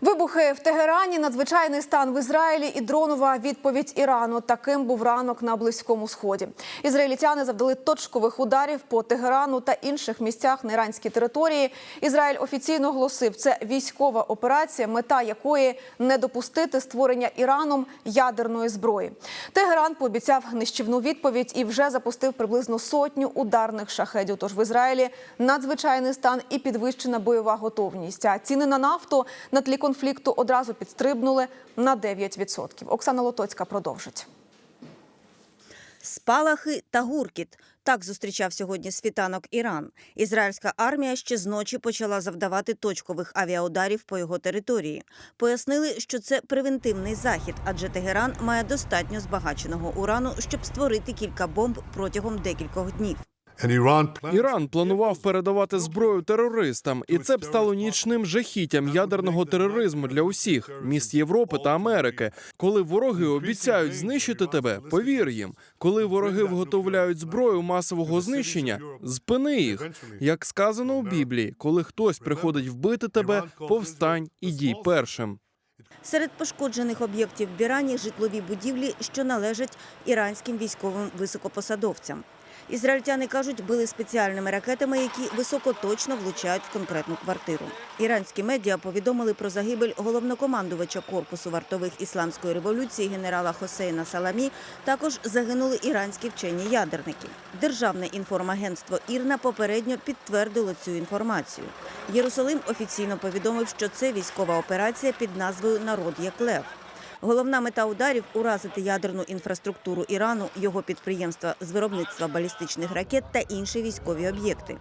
Вибухи в Тегерані, надзвичайний стан в Ізраїлі і дронова відповідь Ірану. Таким був ранок на близькому сході. Ізраїльтяни завдали точкових ударів по Тегерану та інших місцях на іранській території. Ізраїль офіційно оголосив, це військова операція, мета якої не допустити створення Іраном ядерної зброї. Тегеран пообіцяв нищівну відповідь і вже запустив приблизно сотню ударних шахедів. Тож в Ізраїлі надзвичайний стан і підвищена бойова готовність. А ціни на нафту на тлі конфлікту одразу підстрибнули на 9%. Оксана Лотоцька продовжить. Спалахи та гуркіт. Так зустрічав сьогодні світанок Іран. Ізраїльська армія ще з ночі почала завдавати точкових авіаударів по його території. Пояснили, що це превентивний захід, адже Тегеран має достатньо збагаченого урану, щоб створити кілька бомб протягом декількох днів. Іран планував передавати зброю терористам, і це б стало нічним жахіттям ядерного тероризму для усіх міст Європи та Америки. Коли вороги обіцяють знищити тебе, повір їм. Коли вороги виготовляють зброю масового знищення, зпини їх. Як сказано у Біблії, коли хтось приходить вбити тебе, повстань і дій першим. Серед пошкоджених об'єктів в Ірані житлові будівлі, що належать іранським військовим високопосадовцям. Ізраїльтяни кажуть, били спеціальними ракетами, які високоточно влучають в конкретну квартиру. Іранські медіа повідомили про загибель головнокомандувача корпусу вартових ісламської революції генерала Хосейна Саламі. Також загинули іранські вчені ядерники. Державне інформагентство Ірна попередньо підтвердило цю інформацію. Єрусалим офіційно повідомив, що це військова операція під назвою Народ як лев. Головна мета ударів уразити ядерну інфраструктуру Ірану, його підприємства з виробництва балістичних ракет та інші військові об'єкти.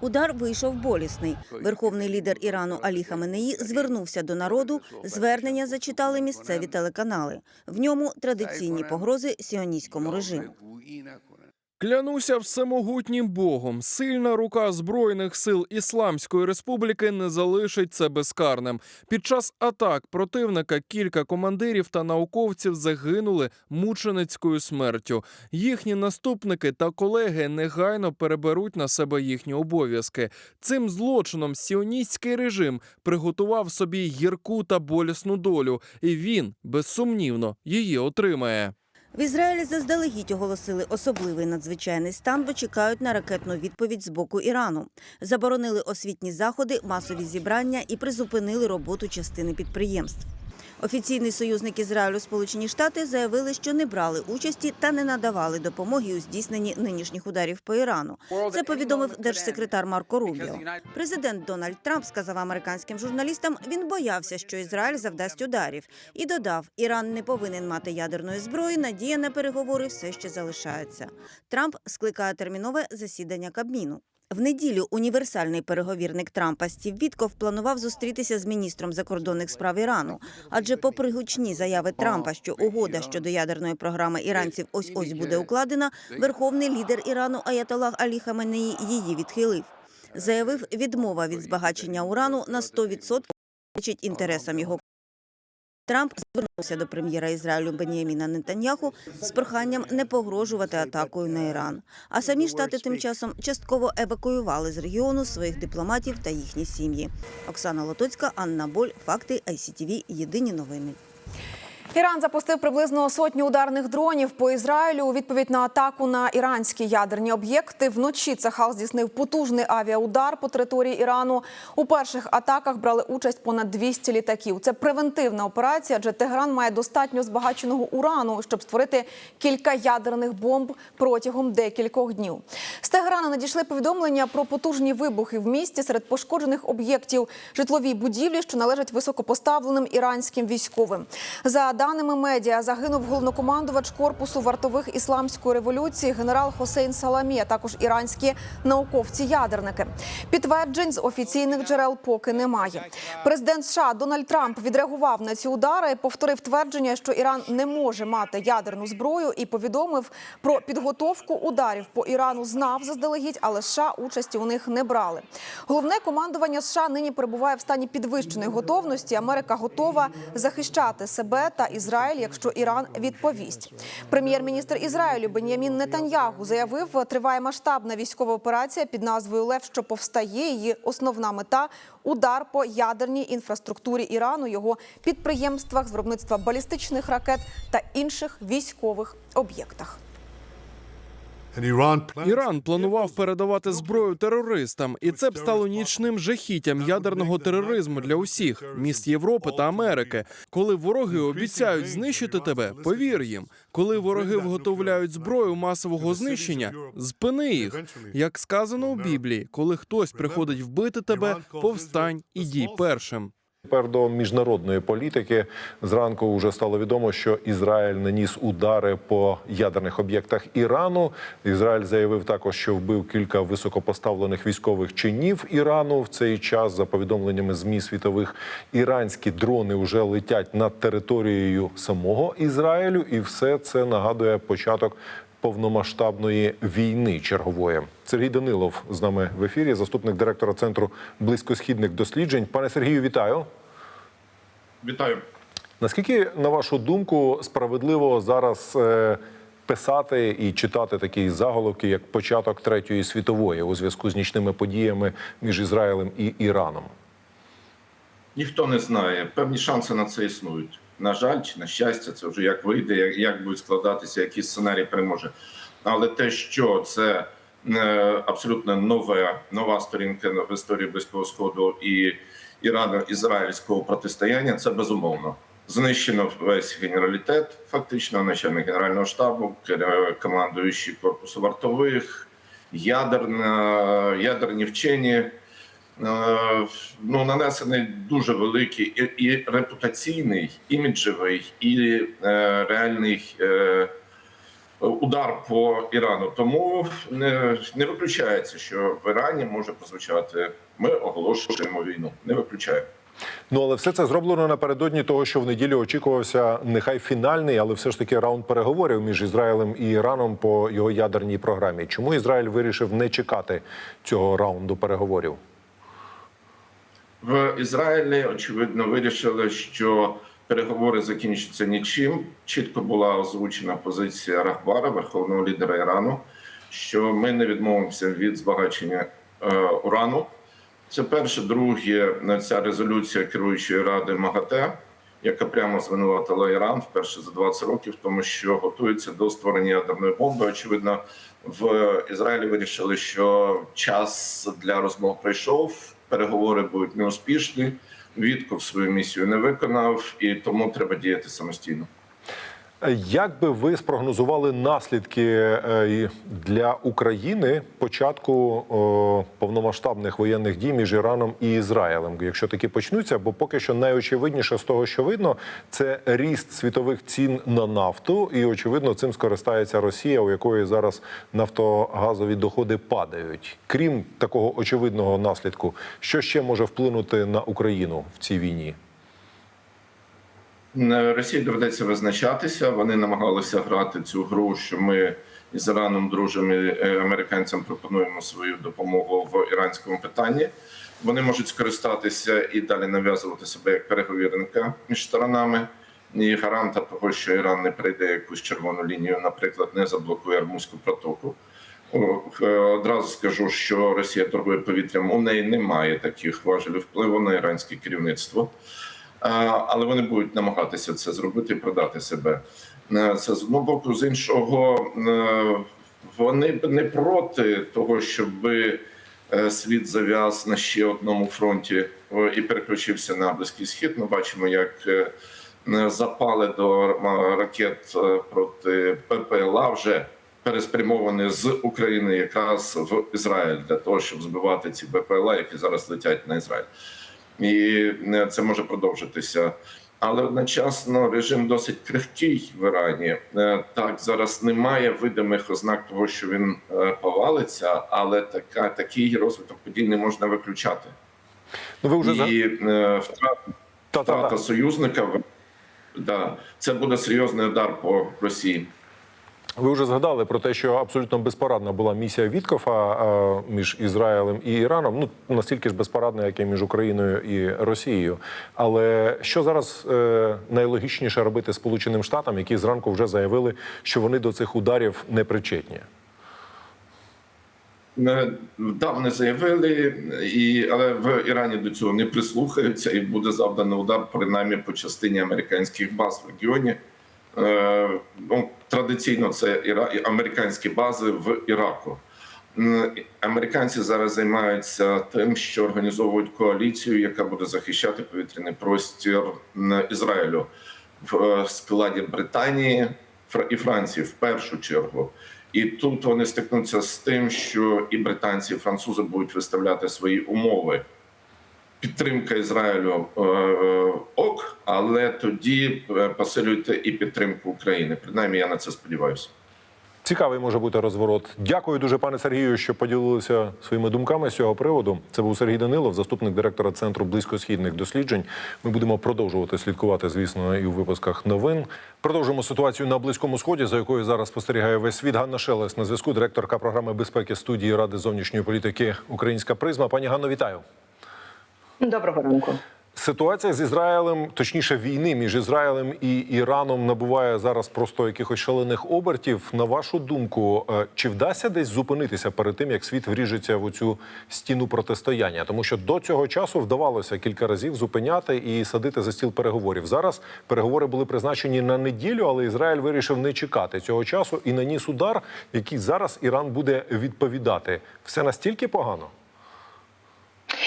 Удар вийшов болісний. Верховний лідер Ірану Алі Хаменеї звернувся до народу. Звернення зачитали місцеві телеканали. В ньому традиційні погрози сіоністському режиму. Клянуся всемогутнім Богом, сильна рука збройних сил Ісламської республіки не залишить це безкарним. Під час атак противника кілька командирів та науковців загинули мученицькою смертю. Їхні наступники та колеги негайно переберуть на себе їхні обов'язки. Цим злочином сіоністський режим приготував собі гірку та болісну долю, і він безсумнівно її отримає. В Ізраїлі заздалегідь оголосили особливий надзвичайний стан, бо чекають на ракетну відповідь з боку Ірану. Заборонили освітні заходи, масові зібрання і призупинили роботу частини підприємств. Офіційний союзник Ізраїлю Сполучені Штати заявили, що не брали участі та не надавали допомоги у здійсненні нинішніх ударів по Ірану. Це повідомив держсекретар Марко Рубіо. Президент Дональд Трамп сказав американським журналістам, він боявся, що Ізраїль завдасть ударів, і додав, Іран не повинен мати ядерної зброї. Надія на переговори все ще залишається. Трамп скликає термінове засідання Кабміну. В неділю універсальний переговірник Трампа Стів Вітков планував зустрітися з міністром закордонних справ Ірану. Адже, попри гучні заяви Трампа, що угода щодо ядерної програми іранців ось ось буде укладена, верховний лідер Ірану Аятолах Алі Хаменеї її відхилив. Заявив, відмова від збагачення урану на 100% протирічить інтересам його. Трамп звернувся до прем'єра Ізраїлю Бен'яміна Нетаньяху з проханням не погрожувати атакою на Іран. А самі штати тим часом частково евакуювали з регіону своїх дипломатів та їхні сім'ї. Оксана Лотоцька, Анна Боль, факти ICTV, Єдині новини. Іран запустив приблизно сотню ударних дронів по Ізраїлю у відповідь на атаку на іранські ядерні об'єкти. Вночі Цахал здійснив потужний авіаудар по території Ірану. У перших атаках брали участь понад 200 літаків. Це превентивна операція, адже Тегеран має достатньо збагаченого урану, щоб створити кілька ядерних бомб протягом декількох днів. З Тегерана надійшли повідомлення про потужні вибухи в місті серед пошкоджених об'єктів житлові будівлі, що належать високопоставленим іранським військовим. За даними медіа, загинув головнокомандувач корпусу вартових ісламської революції генерал Хосейн Саламі, а також іранські науковці-ядерники. Підтверджень з офіційних джерел поки немає. Президент США Дональд Трамп відреагував на ці удари, повторив твердження, що Іран не може мати ядерну зброю, і повідомив про підготовку ударів по Ірану. Знав заздалегідь, але США участі у них не брали. Головне командування США нині перебуває в стані підвищеної готовності. Америка готова захищати себе та Ізраїль, якщо Іран відповість. Прем'єр-міністр Ізраїлю Бен'ямін Нетаньягу заявив, триває масштабна військова операція під назвою Лев, що повстає. Її основна мета удар по ядерній інфраструктурі Ірану, його підприємствах з виробництва балістичних ракет та інших військових об'єктах. Іран планував передавати зброю терористам, і це б стало нічним жахіттям ядерного тероризму для усіх міст Європи та Америки. Коли вороги обіцяють знищити тебе, повір їм. Коли вороги виготовляють зброю масового знищення, зпини їх. Як сказано у Біблії, коли хтось приходить вбити тебе, повстань і дій першим. Тепер до міжнародної політики зранку вже стало відомо, що Ізраїль наніс удари по ядерних об'єктах Ірану. Ізраїль заявив також, що вбив кілька високопоставлених військових чинів Ірану. В цей час, за повідомленнями змі світових, іранські дрони вже летять над територією самого Ізраїлю, і все це нагадує початок повномасштабної війни чергової. Сергій Данилов з нами в ефірі, заступник директора центру близькосхідних досліджень. Пане Сергію, вітаю. Вітаю. Наскільки, на вашу думку, справедливо зараз е, писати і читати такі заголовки, як початок третьої світової у зв'язку з нічними подіями між Ізраїлем і Іраном? Ніхто не знає. Певні шанси на це існують. На жаль, чи на щастя, це вже як вийде, як, як будуть складатися, який сценарій переможе. Але те, що це е, абсолютно нове, нова сторінка в історії Близького Сходу і Ірано-ізраїльського протистояння, це безумовно. Знищено весь генералітет, фактично, начальник генерального штабу, командуючий корпусу вартових, ядерна, ядерні вчені. Е, ну, нанесений дуже великий і, і репутаційний, іміджевий і е, реальний е, удар по Ірану. Тому не, не виключається, що в Ірані може прозвучати ми оголошуємо війну. Не виключаю. Ну але все це зроблено напередодні того, що в неділю очікувався нехай фінальний, але все ж таки раунд переговорів між Ізраїлем і Іраном по його ядерній програмі. Чому Ізраїль вирішив не чекати цього раунду переговорів? В Ізраїлі очевидно вирішили, що переговори закінчаться нічим. Чітко була озвучена позиція Рахбара, верховного лідера Ірану, що ми не відмовимося від збагачення е, урану. Це перше, друге, ця резолюція керуючої ради МАГАТЕ, яка прямо звинуватила Іран вперше за 20 років, тому що готується до створення ядерної бомби. Очевидно, в Ізраїлі вирішили, що час для розмов прийшов. Переговори будуть неуспішні. Вітков свою місію не виконав, і тому треба діяти самостійно. Як би ви спрогнозували наслідки е, для України початку повномасштабних воєнних дій між Іраном і Ізраїлем, якщо такі почнуться? Бо поки що найочевидніше з того, що видно, це ріст світових цін на нафту, і очевидно, цим скористається Росія, у якої зараз нафтогазові доходи падають. Крім такого очевидного наслідку, що ще може вплинути на Україну в цій війні? Е, Росії доведеться визначатися. Вони намагалися грати цю гру, що ми із Іраном дружимо, е, американцям пропонуємо свою допомогу в іранському питанні. Вони можуть скористатися і далі нав'язувати себе як переговірника між сторонами. І гаранта того, що Іран не прийде якусь червону лінію, наприклад, не заблокує Армузьку протоку. Е, Одразу скажу, що Росія торгує повітрям. У неї немає таких важелів впливу на іранське керівництво. Але вони будуть намагатися це зробити продати себе. Е, Це з одного боку, з іншого е, вони б не проти того, щоб світ зав'яз на ще одному фронті е, і переключився на близький схід. Ми бачимо, як е, запали до ракет е, проти ППЛА вже переспрямовані з України якраз в Ізраїль для того, щоб збивати ці БПЛА, які зараз летять на Ізраїль і е, це може продовжитися. Але одночасно режим досить крихкий в Ірані. Е, Так зараз немає видимих ознак того, що він е, повалиться, але така такий розвиток подій не можна виключати. Ну ви вже І втрата, втрата союзника да, це буде серйозний удар по Росії. Ви вже згадали про те, що абсолютно безпорадна була місія Віткофа е, між Ізраїлем і Іраном. Ну настільки ж безпорадна, як і між Україною і Росією. Але що зараз е, найлогічніше робити Сполученим Штатам, які зранку вже заявили, що вони до цих ударів не причетні? Е, вони заявили, і, але в Ірані до цього не прислухаються, і буде завдано удар принаймні по частині американських баз в регіоні. Е, ну, традиційно це іра... американські бази в Іраку. Американці зараз займаються тим, що організовують коаліцію, яка буде захищати повітряний простір Ізраїлю в е, складі Британії і Франції в першу чергу. І тут вони стикнуться з тим, що і британці, і французи будуть виставляти свої умови. Підтримка Ізраїлю е, е, ок, але тоді е, посилюйте і підтримку України. Принаймні, я на це сподіваюся. Цікавий може бути розворот. Дякую дуже, пане Сергію, що поділилися своїми думками з цього приводу. Це був Сергій Данилов, заступник директора центру близькосхідних досліджень. Ми будемо продовжувати слідкувати, звісно, і у випусках новин. Продовжуємо ситуацію на близькому сході, за якою зараз спостерігає весь світ. Ганна Шелес на зв'язку, директорка програми безпеки студії Ради зовнішньої політики Українська призма. Пані Ганно, вітаю. Доброго ранку. Ситуація з Ізраїлем, точніше, війни між Ізраїлем і Іраном набуває зараз просто якихось шалених обертів. На вашу думку, е, чи вдасться десь зупинитися перед тим, як світ вріжеться в оцю стіну протистояння? Тому що до цього часу вдавалося кілька разів зупиняти і садити за стіл переговорів. Зараз переговори були призначені на неділю, але Ізраїль вирішив не чекати цього часу і наніс удар, який зараз Іран буде відповідати. Все настільки погано.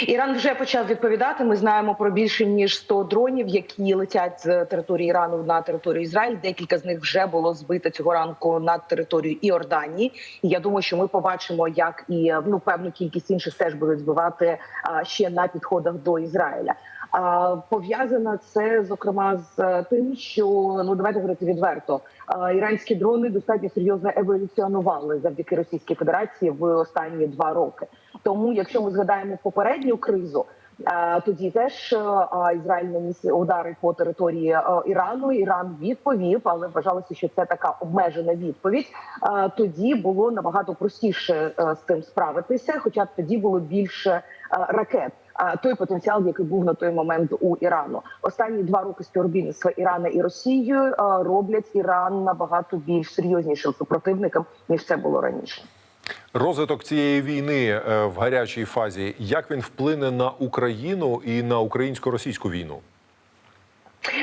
Іран вже почав відповідати. Ми знаємо про більше ніж 100 дронів, які летять з території Ірану на територію Ізраїль. Декілька з них вже було збито цього ранку над територією Іорданії. І я думаю, що ми побачимо, як і ну певну кількість інших теж будуть збивати а, ще на підходах до Ізраїля. А пов'язано це зокрема з е, тим, що ну давайте говорити відверто. Іранські дрони достатньо серйозно еволюціонували завдяки Російській Федерації в останні два роки. Тому, якщо ми згадаємо попередню кризу, тоді теж е, Ізраїль наніс удари по території е, Ірану. Іран відповів, але вважалося, що це така обмежена відповідь. Тоді було набагато простіше з цим справитися, хоча б тоді було більше ракет. Той потенціал, який був на той момент у Ірану, останні два роки співробітництва Ірана і Росією роблять Іран набагато більш серйознішим супротивником ніж це було раніше. Розвиток цієї війни е, в гарячій фазі, як він вплине на Україну і на українсько-російську війну?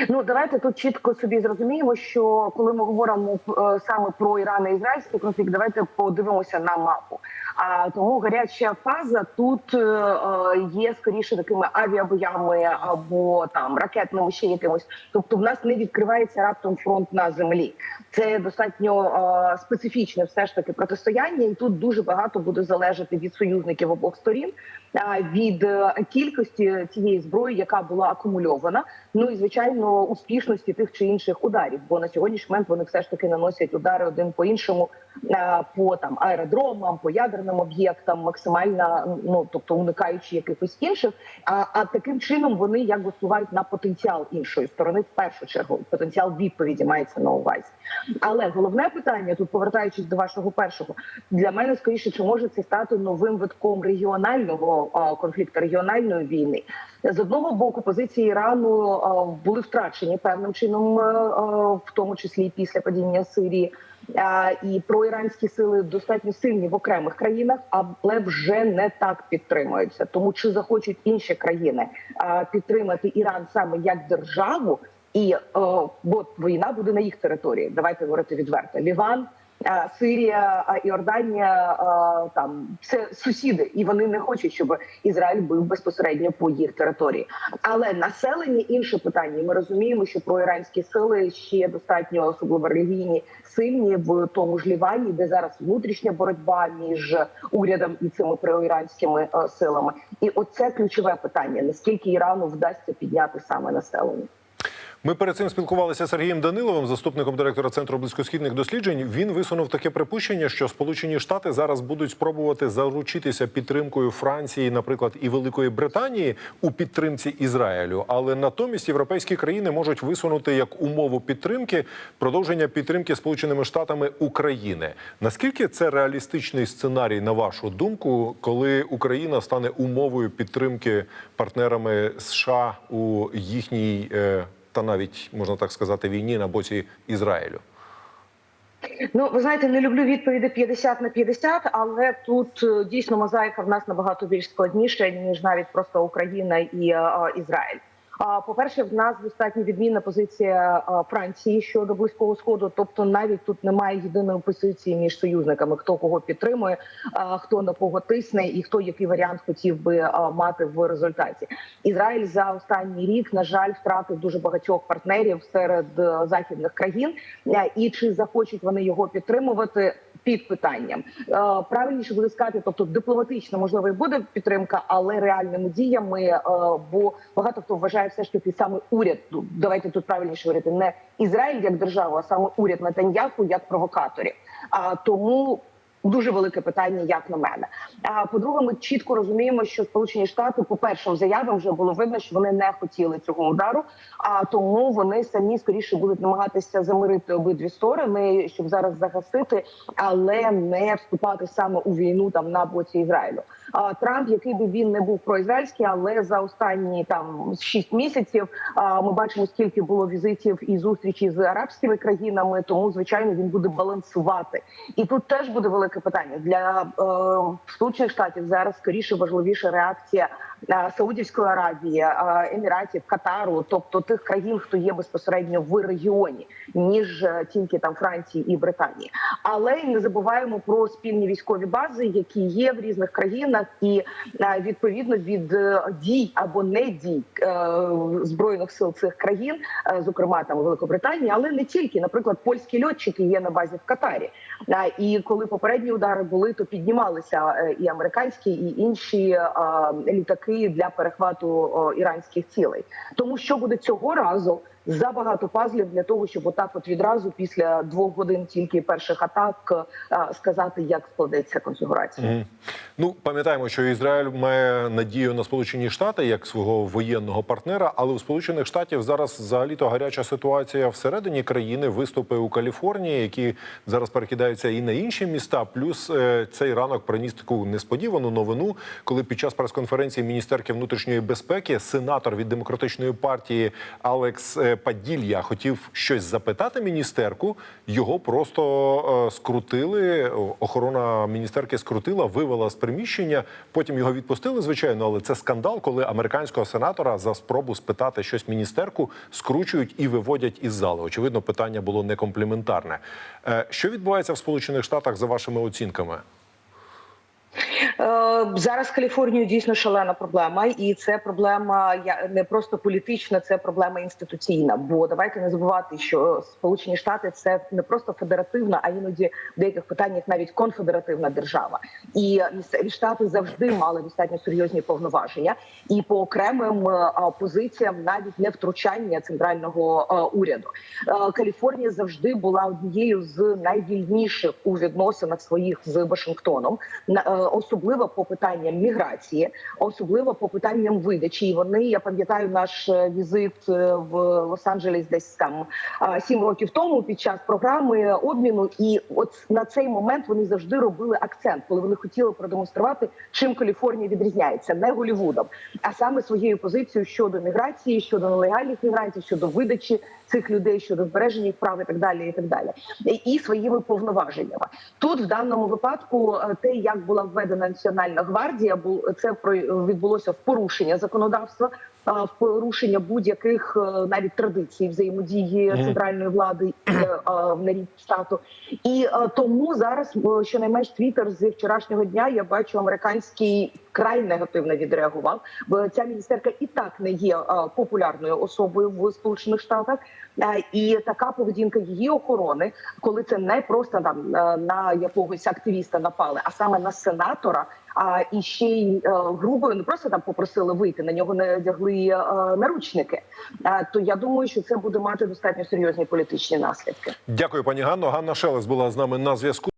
Ну давайте тут чітко собі зрозуміємо, що коли ми говоримо е, саме про Іран і ізраїльський конфлікт, давайте подивимося на мапу. А тому гаряча фаза тут е, е, є скоріше такими авіабоями або там ракетними ще якимось. Тобто, в нас не відкривається раптом фронт на землі. Це достатньо е, специфічне, все ж таки протистояння, і тут дуже багато буде залежати від союзників обох сторін, від кількості цієї зброї, яка була акумульована. Ну і звичайно успішності тих чи інших ударів. Бо на сьогоднішній момент вони все ж таки наносять удари один по іншому по там аеродромам, по ядерним об'єктам, максимально ну тобто уникаючи якихось інших. А, а таким чином вони якби впливають на потенціал іншої сторони в першу чергу. Потенціал відповіді мається на увазі. Але головне питання тут, повертаючись до вашого першого, для мене скоріше, чи може це стати новим витком регіонального конфлікту, регіональної війни. З одного боку, позиції Ірану були втрачені певним чином, а, а, в тому числі після падіння Сирії. І проіранські сили достатньо сильні в окремих країнах, але вже не так підтримуються. Тому чи захочуть інші країни підтримати Іран саме як державу, і бо війна буде на їх території. Давайте говорити відверто. Ліван, Сирія, е, Іорданія е, там це сусіди, і вони не хочуть, щоб Ізраїль був безпосередньо по їх території. Але населення інше питання. Ми розуміємо, що проіранські сили ще достатньо особливо релігійні, сильні в тому ж Лівані, де зараз внутрішня боротьба між урядом і цими проіранськими е, силами. І оце ключове питання: наскільки Ірану вдасться підняти саме населення. Ми перед цим спілкувалися з Сергієм Даниловим, заступником директора центру близькосхідних досліджень. Він висунув таке припущення, що Сполучені Штати зараз будуть спробувати заручитися підтримкою Франції, наприклад, і Великої Британії у підтримці Ізраїлю. Але натомість європейські країни можуть висунути як умову підтримки продовження підтримки Сполученими Штатами України. Наскільки це реалістичний сценарій, на вашу думку, коли Україна стане умовою підтримки партнерами США у їхній е, та навіть можна так сказати війні на боці Ізраїлю? Ну, ви знаєте, не люблю відповіді 50 на 50, але тут е, дійсно мозаїка в нас набагато більш складніша ніж навіть просто Україна і е, Ізраїль. А по-перше, в нас достатньо відмінна позиція Франції щодо близького сходу. Тобто, навіть тут немає єдиної позиції між союзниками, хто кого підтримує, хто на кого тисне і хто який варіант хотів би мати в результаті. Ізраїль за останній рік, на жаль, втратив дуже багатьох партнерів серед е, західних країн. Е, І чи захочуть вони його підтримувати? Під питанням Е, правильніше буде сказати, тобто дипломатично можливо і буде підтримка, але реальними діями, е, бо багато хто вважає все ж таки саме уряд. ну, Давайте тут правильніше говорити, не Ізраїль як держава, а саме уряд Нетаньяху як провокаторів. А тому дуже велике питання, як на мене. А по-друге, ми чітко розуміємо, що Сполучені Штати, по першим заявам вже було видно, що вони не хотіли цього удару. А тому вони самі скоріше будуть намагатися замирити обидві сторони, щоб зараз загасити, але не вступати саме у війну там на боці Ізраїлю. Трамп, який би він не був проізраїльський, але за останні там шість місяців ми бачимо, скільки було візитів і зустрічей з арабськими країнами. Тому звичайно він буде балансувати. І тут теж буде велике питання для е, сполучених штатів. Зараз скоріше важливіша реакція е, Саудівської Аравії, е, Еміратів, Катару, тобто тих країн, хто є безпосередньо в регіоні, ніж е, тільки там Франції і Британії. Але не забуваємо про спільні військові бази, які є в різних країнах, і е, відповідно від е, дій або не дій е, збройних сил цих країн, зокрема там Великобританії, але не тільки, наприклад, польські льотчики є на базі в Катарі. І коли попередні удари були, то піднімалися і американські, і інші літаки для перехвату іранських цілей. Тому що буде цього разу забагато пазлів для того, щоб отак, от відразу після двох годин тільки перших атак е, сказати, як складеться конфігурація. Мгм. Ну пам'ятаємо, що Ізраїль має надію на Сполучені Штати як свого воєнного партнера, але у Сполучених Штатів зараз взагалі то гаряча ситуація всередині країни. Виступи у Каліфорнії, які зараз перекидаються і на інші міста. Плюс е, цей ранок приніс таку несподівану новину, коли під час прес-конференції міністерки внутрішньої безпеки сенатор від демократичної партії Алекс Паділья хотів щось запитати міністерку. Його просто е, скрутили. Охорона міністерки скрутила, вивела з приміщення. Потім його відпустили, звичайно, але це скандал, коли американського сенатора за спробу спитати щось міністерку скручують і виводять із зали. Очевидно, питання було не компліментарне. Е, Що відбувається в Сполучених Штатах за вашими оцінками? Е, Зараз Каліфорнію дійсно шалена проблема, і це проблема не просто політична, це проблема інституційна. Бо давайте не забувати, що Сполучені Штати це не просто федеративна, а іноді в деяких питаннях навіть конфедеративна держава. І місцеві штати завжди мали достатньо серйозні повноваження, і по окремим е, позиціям навіть не втручання центрального е, уряду. Каліфорнія завжди була однією з найвільніших у відносинах своїх з Вашингтоном, е, особливо по питанням міграції, особливо по питанням видачі. І вони я пам'ятаю наш е, візит е, в Лос-Анджелес десь там сім років тому під час програми обміну. І от на цей момент вони завжди робили акцент, коли вони хотіли продемонструвати, чим Каліфорнія відрізняється, не Голівудом, а саме своєю позицією щодо міграції, щодо нелегальних мігрантів, щодо видачі цих людей, щодо збереження їх прав і так далі, і так далі, і, своїми повноваженнями. Тут в даному випадку е, те, як була введена національна гвардія, це відбулося в порушення законодавства. В порушення будь-яких е, навіть традицій взаємодії центральної влади і е, на рівні штату, і тому зараз щонайменш твіттер з вчорашнього дня я бачу американський вкрай негативно відреагував. Бо ця міністерка і так не є е, популярною особою в Сполучених Штатах. Е, І така поведінка її охорони, коли це не просто там е, на якогось активіста напали, а саме на сенатора. А і ще й грубою не просто там попросили вийти, на нього не одягли наручники. То я думаю, що це буде мати достатньо серйозні політичні наслідки. Дякую, пані Ганно. Ганна Шелес була з нами на зв'язку.